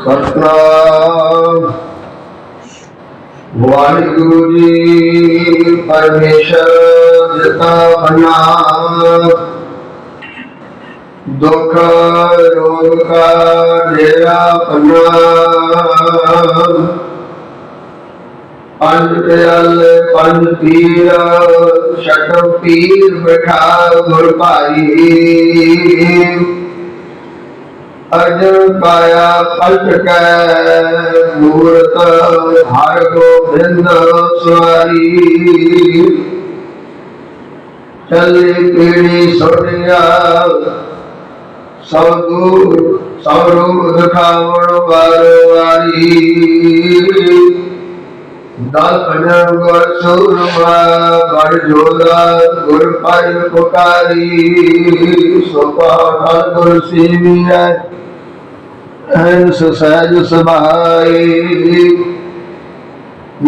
ਸਤਨਾਮ। ਵਾਹਿਗੁਰੂ ਜੀ ਪਰਮੇਸ਼ਰ ਜਿਤਾ ਬਨਾ ਦੁਖ, ਰੋਗ ਕਾ ਡੇਰਾ ਪਨਾ ਪੰਜ ਪਿਆਲ, ਪੰਜ ਪੀਰ ਛਟਮ ਪੀਰ ਬਿਠਾ ਗੁਰ ਭਾਈ। ਅਰਜਨ ਕਾਇਆ ਪਲਟ ਕੈ, ਮੂਰਤ ਹਰ ਗੋਬਿੰਦ ਸਵਾਰੀ ਚੱਲੇ ਪੀੜੀ ਸੋੜਿਆ ਸਭ ਦੂਰ ਸਭ ਰੂਪ ਦਿਖਾਵਣ ਵਾਰੀ। ਦਲ ਭਜਨ ਗੁਰ ਸੂਰਮਾ ਗੜ ਜੋਲਾ ਗੁਰ ਪਾਇ ਪੁਕਾਰੀ। ਸੋ ਪਾਠ ਗੁਰ ਸੇਵੀਐ ਹੰਸ ਸਹਿਜ ਸਭਾਈ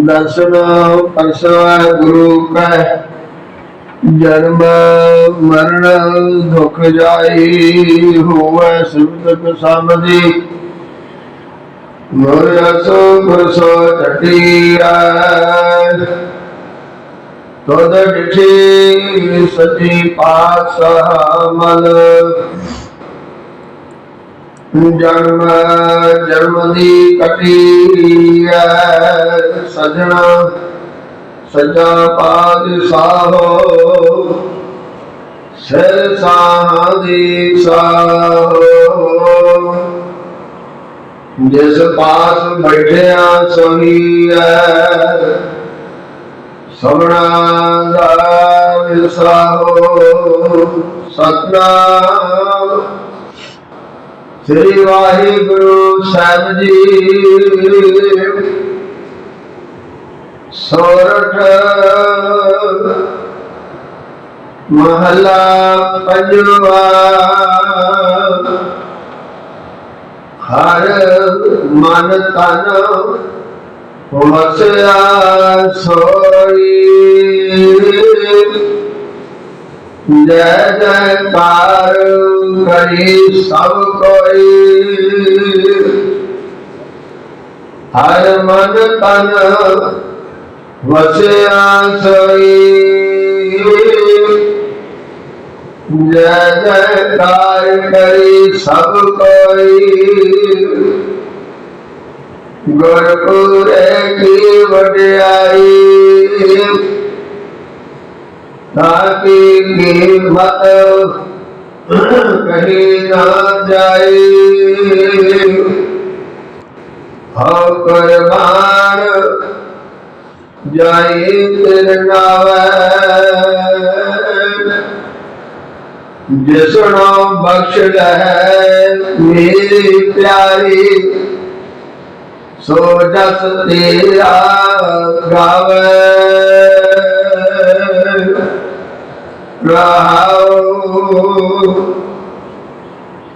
ਦਰਸ਼ਨ ਪਰਸਵਾ ਗੁਰੂ ਕੈ, ਜਨਮ ਮਰਨ ਦੁਖ ਜਾਈ, ਹੋਵੇ ਸਿਮਤ ਸਮਝੀ ਮੋਰ ਅਸੋ ਗੁਰਸੋ ਟਟੀਆ ਤੋਦ ਡਿਠੀ ਸਜੀ ਪਾਸ ਮਲ। ਜਨਮ ਜਨਮ ਦੀ ਕਟੀਐ ਸਜਣਾ, ਸੱਜਾ ਪਾਦ ਸਾਹੋ ਸੇ ਸਾਦੀ ਸਾਹੋ। ਜਿਸ ਪਾਸ ਬੈਠਿਆ ਸੋਹੀਐ ਸਭਨਾ ਦਾ ਵਿਸਾਹੋ ਸਤਨਾਮ। ਸ੍ਰੀ ਵਾਹਿਗੁਰੂ ਸਾਹਿਬ ਜੀ। ਸੋਰਠ ਮਹਲਾ ਪੰਜਵਾ। ਹਰ ਮਨ ਤਨ ਵਸਿਆ ਸੋਈ। ਜੈ ਜੈਕਾਰ ਕਰੀ ਸਭ ਕੋਈ। ਹਰ ਮਨ ਤਨ ਵਸਿਆ ਸੋਈ। ਜੈ ਕਾਰ ਕਰੀ ਸਭ ਕੋਈ। ਗੁਰਪੁਰੇ ਕੀ ਵਡਿਆਈ। ਤਾਕੀ ਕੀਮਤ ਕਹੀ ਨਾ ਜਾਏ ਹਉ ਕੁਰਬਾਨ ਜਾਈ ਤਿਰ ਨਾਵੇ ਜਿਸਣੋ ਬਖਸ਼ ਲੈ ਮੇਰੀ ਪਿਆਰੀ ਸੋ ਜਸ ਤੇਰਾ ਗਾਵੇ ਰਹਾਉ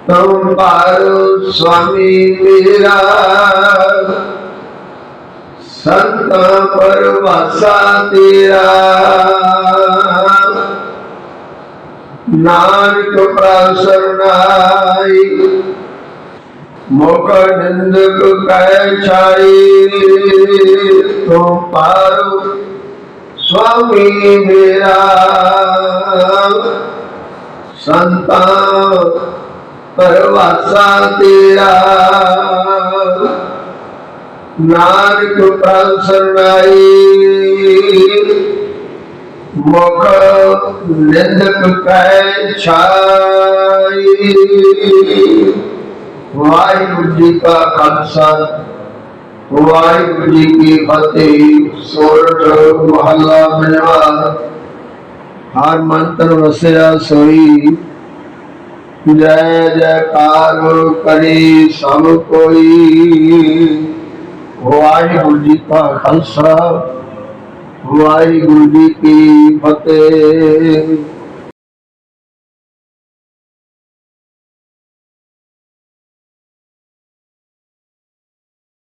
ਤੁਮ ਪਾਰ ਸੁਆਮੀ ਮੇਰਾ। ਸੰਤ ਪਰਵਾਸਾ ਤੇਰਾ। ਨਾਨਕ ਪ੍ਰਸਰਨਾਈ ਮੁਖ ਨਿੰਦਕ ਕਹਿ ਛਾਈ। ਤੂੰ ਪਾਰੋ ਸੁਆਮੀ ਮੇਰਾ। ਸੰਤਾ ਪਰਵਾਸਾ ਤੇਰਾ। ਨਾਨਕ ਪ੍ਰਸਰਨਾਈ ਮੁਖ ਨਿੰਦਕ ਕਹਿ ਛਾਈ। ਵਾਹਿਗੁਰੂ ਜੀ ਕਾ ਖਾਲਸਾ, ਵਾਹਿਗੁਰੂ ਜੀ ਕੀ ਫਤਿਹ। ਸੋਰਠ ਮਹੱਲਾ ਪੰਜਵਾ ਹਰ ਮੰਤਰ ਵਸਿਆ ਸੋਈ। ਜੈ ਜੈਕਾਰ ਕਰੀ ਸਭ ਕੋਈ। ਵਾਹਿਗੁਰੂ ਜੀ ਕਾ ਖਾਲਸਾ ਵਾਹਿਗੁਰੂ ਜੀ ਕੀ ਫਤਿਹ।